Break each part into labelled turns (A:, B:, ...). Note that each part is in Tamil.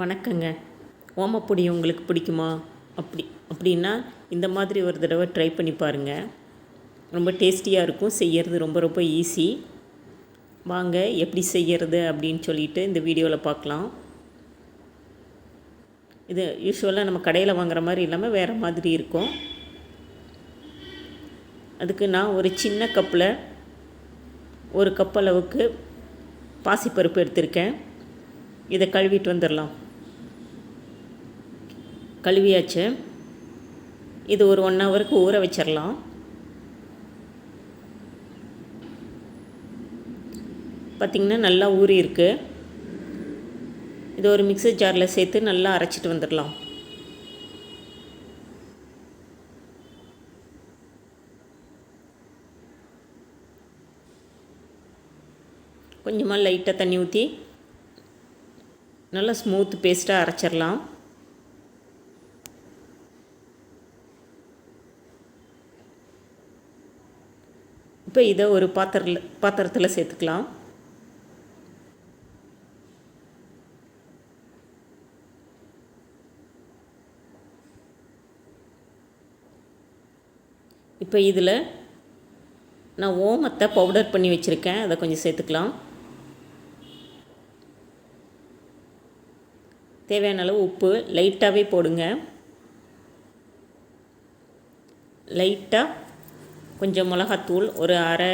A: வணக்கங்க. ஓமப்பொடி உங்களுக்கு பிடிக்குமா? அப்படி அப்படின்னா இந்த மாதிரி ஒரு தடவை ட்ரை பண்ணி பாருங்கள் ரொம்ப டேஸ்டியாக இருக்கும். செய்யறது ரொம்ப ரொம்ப ஈஸி வாங்க எப்படி செய்கிறது அப்படின்னு சொல்லிட்டு இந்த வீடியோவில் பார்க்கலாம். இது யூஸ்வலாக நம்ம கடையில் வாங்குற மாதிரி இல்லாமல் வேறு மாதிரி இருக்கும். அதுக்கு நான் ஒரு சின்ன கப்பில் ஒரு கப் அளவுக்கு பாசிப்பருப்பு எடுத்திருக்கேன். இதை கழுவிட்டு வந்துடலாம் கழுவியாச்சு. இது ஒரு ஒன் ஹவருக்கு ஊற வச்சிடலாம் பார்த்திங்கன்னா நல்லா ஊறி இருக்குது இது ஒரு மிக்சர் ஜாரில் சேர்த்து நல்லா அரைச்சிட்டு வந்துடலாம் கொஞ்சமாக லைட்டாக தண்ணி ஊற்றி நல்லா ஸ்மூத் பேஸ்ட்டாக அரைச்சிடலாம் இப்போ இதை ஒரு பாத்திரத்தில் பாத்திரத்தில் சேர்த்துக்கலாம். இப்போ இதில் நான் ஓமத்தை பவுடர் பண்ணி வச்சுருக்கேன். அதை கொஞ்சம் சேர்த்துக்கலாம். தேவையான அளவு உப்பு லைட்டாகவே போடுங்க. லைட்டாக கொஞ்சம் மிளகாத்தூள் ஒரு அரை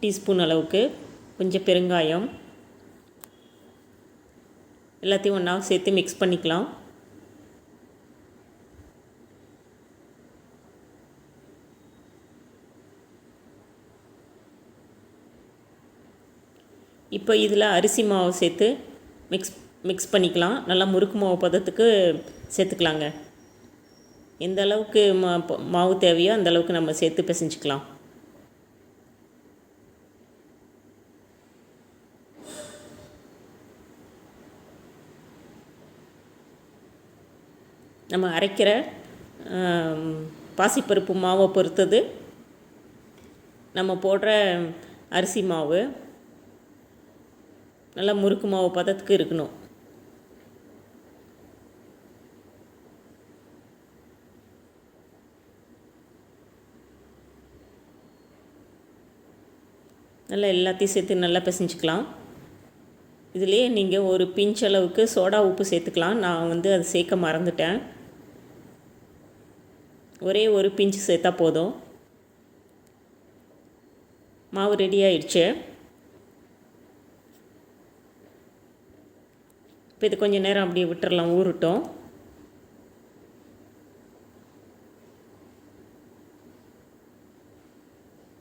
A: டீஸ்பூன் அளவுக்கு கொஞ்சம் பெருங்காயம். எல்லாத்தையும் ஒன்றா சேர்த்து மிக்ஸ் பண்ணிக்கலாம். இப்போ இதில் அரிசி மாவு சேர்த்து மிக்ஸ் மிக்ஸ் பண்ணிக்கலாம். நல்லா முறுக்கு மாவு பதத்துக்கு சேர்த்துக்கலாங்க. எந்த அளவுக்கு மாவு தேவையோ அந்த அளவுக்கு நம்ம சேர்த்து பிசைஞ்சிக்கலாம். நம்ம அரைக்கிற பாசிப்பருப்பு மாவை பொறுத்தது. நம்ம போடுற அரிசி மாவு நல்லா முறுக்கு மாவு பதத்துக்கு இருக்கணும். நல்லா எல்லாத்தையும் சேர்த்து நல்லா பிசைஞ்சிக்கலாம். இதுலேயே நீங்கள் ஒரு பிஞ்ச் அளவுக்கு சோடா உப்பு சேர்த்துக்கலாம். நான் வந்து அதை சேர்க்க மறந்துட்டேன். ஒரே ஒரு பிஞ்சு சேர்த்தா போதும். மாவு ரெடி ஆயிடுச்சு. இப்போ இது கொஞ்சம் நேரம் அப்படியே விட்டுறலாம். ஊறட்டும்.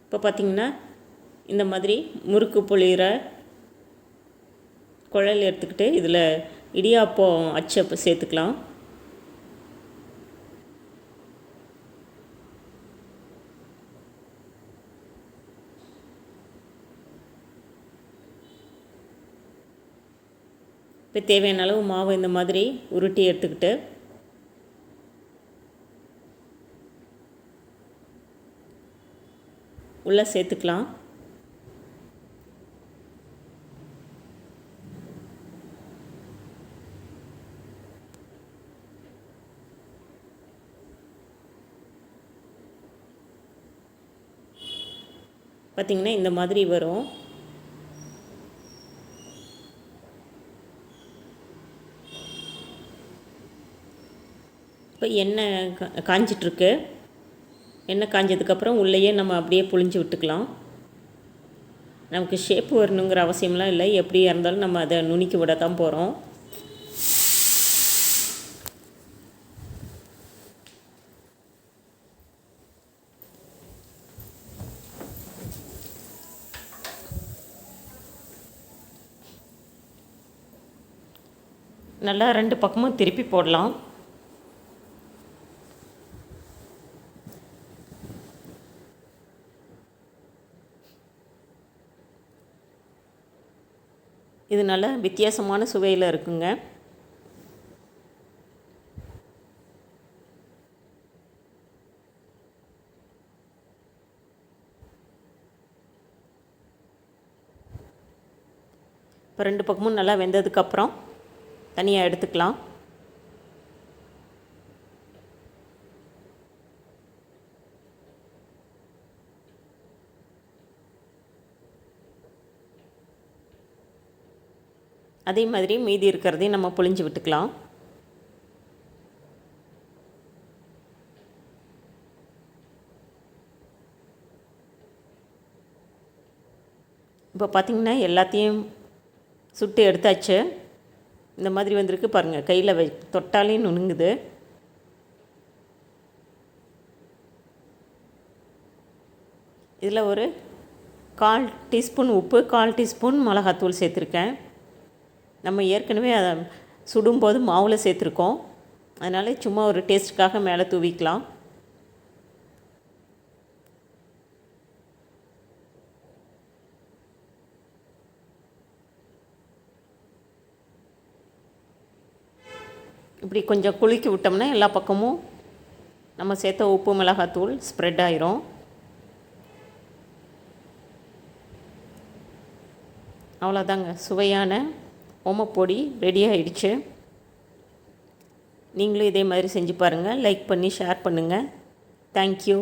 A: இப்போ பார்த்திங்கன்னா இந்த மாதிரி முறுக்கு புளிகிற குழல் எடுத்துக்கிட்டு இதில் இடியாப்பம் அச்சப்போ சேர்த்துக்கலாம். இப்போ தேவையான அளவு மாவு இந்த மாதிரி உருட்டி எடுத்துக்கிட்டு உள்ளே சேர்த்துக்கலாம். பார்த்திங்கன்னா இந்த மாதிரி வரும். இப்போ எண்ணெய் கா காஞ்சிட்ருக்கு. எண்ணெய் காஞ்சதுக்கப்புறம் உள்ளேயே நம்ம அப்படியே புழிஞ்சு விட்டுக்கலாம். நமக்கு ஷேப் வரணுங்கிற அவசியம்லாம் இல்லை. எப்படியா இருந்தாலும் நம்ம அதை நுணுக்கி விட தான் போகிறோம் நல்லா ரெண்டு பக்கமும் திருப்பி போடலாம். இது நல்ல வித்தியாசமான சுவையில் இருக்குங்க. இப்போ ரெண்டு பக்கமும் நல்லா வெந்ததுக்கப்புறம் தனியாக எடுத்துக்கலாம். அதே மாதிரி மீதி இருக்கிறதையும் நம்ம புழிஞ்சு விட்டுக்கலாம். இப்போ பார்த்திங்கன்னா எல்லாத்தையும் சுட்டு எடுத்தாச்சு. இந்த மாதிரி வந்திருக்கு பாருங்கள் கையில் வை தொட்டாலே நுணுங்குது. இதில் ஒரு கால் டீஸ்பூன் உப்பு கால் டீஸ்பூன் மிளகாத்தூள் சேர்த்துருக்கேன். நம்ம ஏற்கனவே அதை சுடும்போது மாவில் சேர்த்துருக்கோம். அதனால் சும்மா ஒரு டேஸ்ட்டுக்காக மேலே தூவிக்கலாம். இப்படி கொஞ்சம் குலுக்கி விட்டோம்னா எல்லா பக்கமும் நம்ம சேர்த்த உப்பு மிளகாத்தூள் ஸ்ப்ரெட் ஆயிரும். அவ்வளோதாங்க சுவையான ஓமப்பொடி ரெடி ஆயிடுச்சு. நீங்களும் இதே மாதிரி செஞ்சு பாருங்கள் லைக் பண்ணி ஷேர் பண்ணுங்கள் தேங்க்யூ